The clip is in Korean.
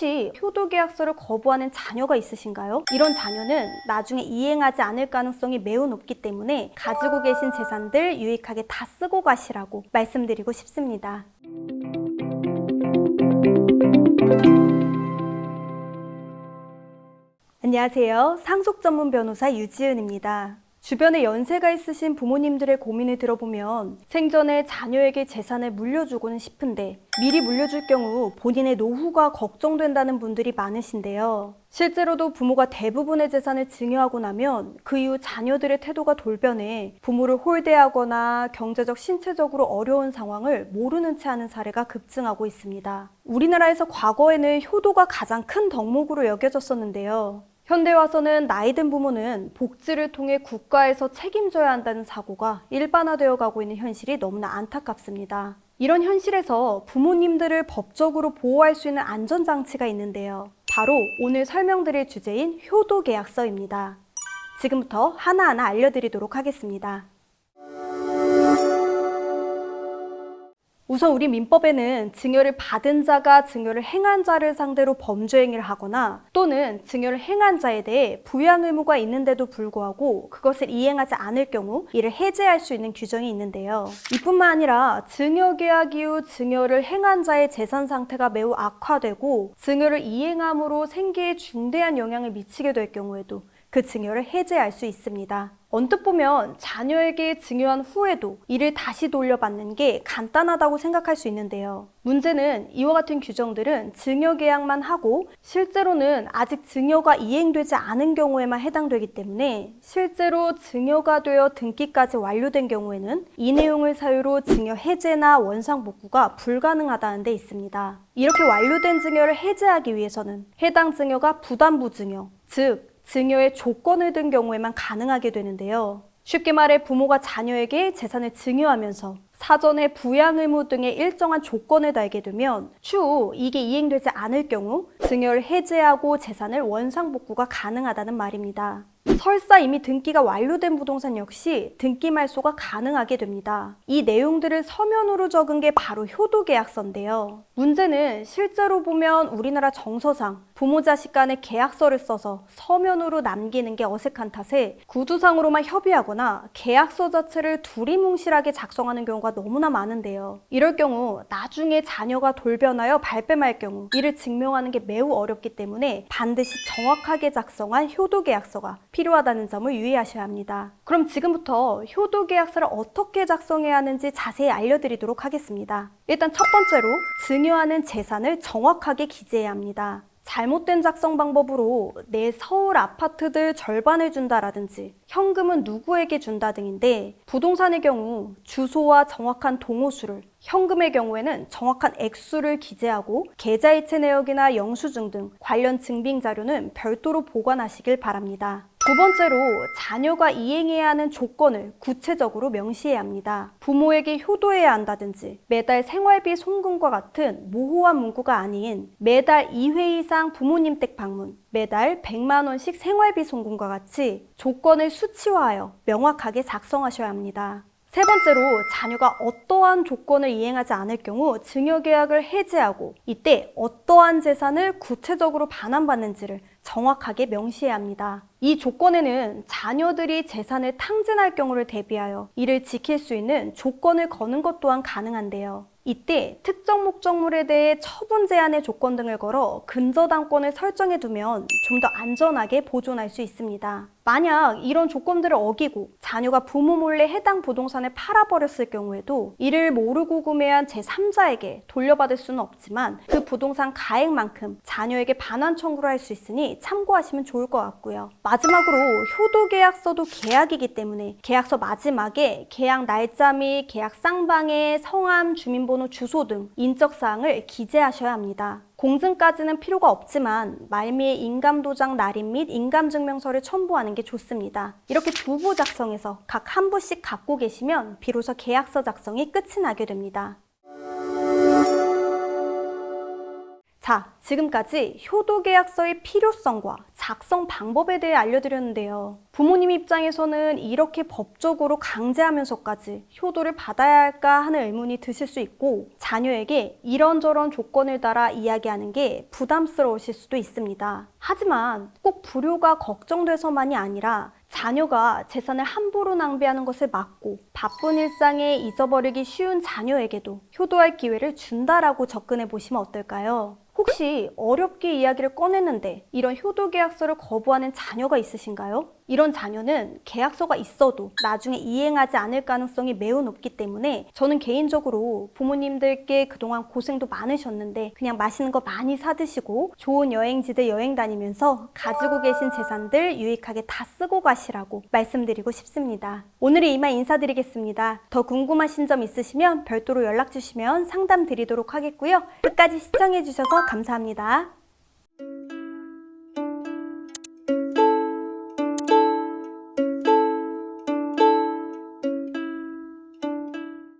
혹시 효도 계약서를 거부하는 자녀가 있으신가요? 이런 자녀는 나중에 이행하지 않을 가능성이 매우 높기 때문에 가지고 계신 재산들 유익하게 다 쓰고 가시라고 말씀드리고 싶습니다. 안녕하세요. 상속 전문 변호사 유지은입니다. 주변에 연세가 있으신 부모님들의 고민을 들어보면 생전에 자녀에게 재산을 물려주고는 싶은데 미리 물려줄 경우 본인의 노후가 걱정된다는 분들이 많으신데요. 실제로도 부모가 대부분의 재산을 증여하고 나면 그 이후 자녀들의 태도가 돌변해 부모를 홀대하거나 경제적, 신체적으로 어려운 상황을 모르는 채 하는 사례가 급증하고 있습니다. 우리나라에서 과거에는 효도가 가장 큰 덕목으로 여겨졌었는데요. 현대 와서는 나이든 부모는 복지를 통해 국가에서 책임져야 한다는 사고가 일반화되어 가고 있는 현실이 너무나 안타깝습니다. 이런 현실에서 부모님들을 법적으로 보호할 수 있는 안전장치가 있는데요. 바로 오늘 설명드릴 주제인 효도 계약서입니다. 지금부터 하나하나 알려드리도록 하겠습니다. 우선 우리 민법에는 증여를 받은 자가 증여를 행한 자를 상대로 범죄 행위를 하거나 또는 증여를 행한 자에 대해 부양 의무가 있는데도 불구하고 그것을 이행하지 않을 경우 이를 해제할 수 있는 규정이 있는데요. 이뿐만 아니라 증여 계약 이후 증여를 행한 자의 재산 상태가 매우 악화되고 증여를 이행함으로 생계에 중대한 영향을 미치게 될 경우에도 그 증여를 해제할 수 있습니다. 언뜻 보면 자녀에게 증여한 후에도 이를 다시 돌려받는 게 간단하다고 생각할 수 있는데요. 문제는 이와 같은 규정들은 증여 계약만 하고 실제로는 아직 증여가 이행되지 않은 경우에만 해당되기 때문에 실제로 증여가 되어 등기까지 완료된 경우에는 이 내용을 사유로 증여 해제나 원상 복구가 불가능하다는 데 있습니다. 이렇게 완료된 증여를 해제하기 위해서는 해당 증여가 부담부 증여, 즉 증여의 조건을 든 경우에만 가능하게 되는데요. 쉽게 말해 부모가 자녀에게 재산을 증여하면서 사전에 부양 의무 등의 일정한 조건을 달게 되면 추후 이게 이행되지 않을 경우 증여를 해제하고 재산을 원상 복구가 가능하다는 말입니다. 설사 이미 등기가 완료된 부동산 역시 등기 말소가 가능하게 됩니다. 이 내용들을 서면으로 적은 게 바로 효도 계약서인데요. 문제는 실제로 보면 우리나라 정서상 부모 자식 간의 계약서를 써서 서면으로 남기는 게 어색한 탓에 구두상으로만 협의하거나 계약서 자체를 두리뭉실하게 작성하는 경우가 너무나 많은데요. 이럴 경우 나중에 자녀가 돌변하여 발뺌할 경우 이를 증명하는 게 매우 어렵기 때문에 반드시 정확하게 작성한 효도계약서가 필요하다는 점을 유의하셔야 합니다. 그럼 지금부터 효도계약서를 어떻게 작성해야 하는지 자세히 알려드리도록 하겠습니다. 일단 첫 번째로 증여하는 재산을 정확하게 기재해야 합니다. 잘못된 작성 방법으로 내 서울 아파트들 절반을 준다라든지 현금은 누구에게 준다 등인데 부동산의 경우 주소와 정확한 동호수를 현금의 경우에는 정확한 액수를 기재하고 계좌이체 내역이나 영수증 등 관련 증빙 자료는 별도로 보관하시길 바랍니다. 두 번째로 자녀가 이행해야 하는 조건을 구체적으로 명시해야 합니다. 부모에게 효도해야 한다든지 매달 생활비 송금과 같은 모호한 문구가 아닌 매달 2회 이상 부모님 댁 방문, 매달 100만 원씩 생활비 송금과 같이 조건을 수치화하여 명확하게 작성하셔야 합니다. 세 번째로 자녀가 어떠한 조건을 이행하지 않을 경우 증여 계약을 해지하고 이때 어떠한 재산을 구체적으로 반환받는지를 정확하게 명시해야 합니다. 이 조건에는 자녀들이 재산을 탕진할 경우를 대비하여 이를 지킬 수 있는 조건을 거는 것 또한 가능한데요. 이때 특정 목적물에 대해 처분 제한의 조건 등을 걸어 근저당권을 설정해 두면 좀 더 안전하게 보존할 수 있습니다. 만약 이런 조건들을 어기고 자녀가 부모 몰래 해당 부동산을 팔아버렸을 경우에도 이를 모르고 구매한 제3자에게 돌려받을 수는 없지만 그 부동산 가액만큼 자녀에게 반환 청구를 할 수 있으니 참고하시면 좋을 것 같고요. 마지막으로 효도 계약서도 계약이기 때문에 계약서 마지막에 계약 날짜 및 계약 쌍방의 성함, 주민번호, 주소 등 인적사항을 기재하셔야 합니다. 공증까지는 필요가 없지만 말미에 인감도장 날인 및 인감증명서를 첨부하는 게 좋습니다. 이렇게 두 부 작성해서 각 한 부씩 갖고 계시면 비로소 계약서 작성이 끝이 나게 됩니다. 자, 지금까지 효도계약서의 필요성과 작성 방법에 대해 알려드렸는데요. 부모님 입장에서는 이렇게 법적으로 강제하면서까지 효도를 받아야 할까 하는 의문이 드실 수 있고, 자녀에게 이런저런 조건을 따라 이야기하는 게 부담스러우실 수도 있습니다. 하지만 꼭 불효가 걱정돼서만이 아니라 자녀가 재산을 함부로 낭비하는 것을 막고 바쁜 일상에 잊어버리기 쉬운 자녀에게도 효도할 기회를 준다라고 접근해 보시면 어떨까요? 혹시 어렵게 이야기를 꺼냈는데 이런 효도 계약서를 거부하는 자녀가 있으신가요? 이런 자녀는 계약서가 있어도 나중에 이행하지 않을 가능성이 매우 높기 때문에 저는 개인적으로 부모님들께 그동안 고생도 많으셨는데 그냥 맛있는 거 많이 사드시고 좋은 여행지들 여행 다니면서 가지고 계신 재산들 유익하게 다 쓰고 가시라고 말씀드리고 싶습니다. 오늘은 이만 인사드리겠습니다. 더 궁금하신 점 있으시면 별도로 연락 주시면 상담 드리도록 하겠고요. 끝까지 시청해 주셔서 감사합니다.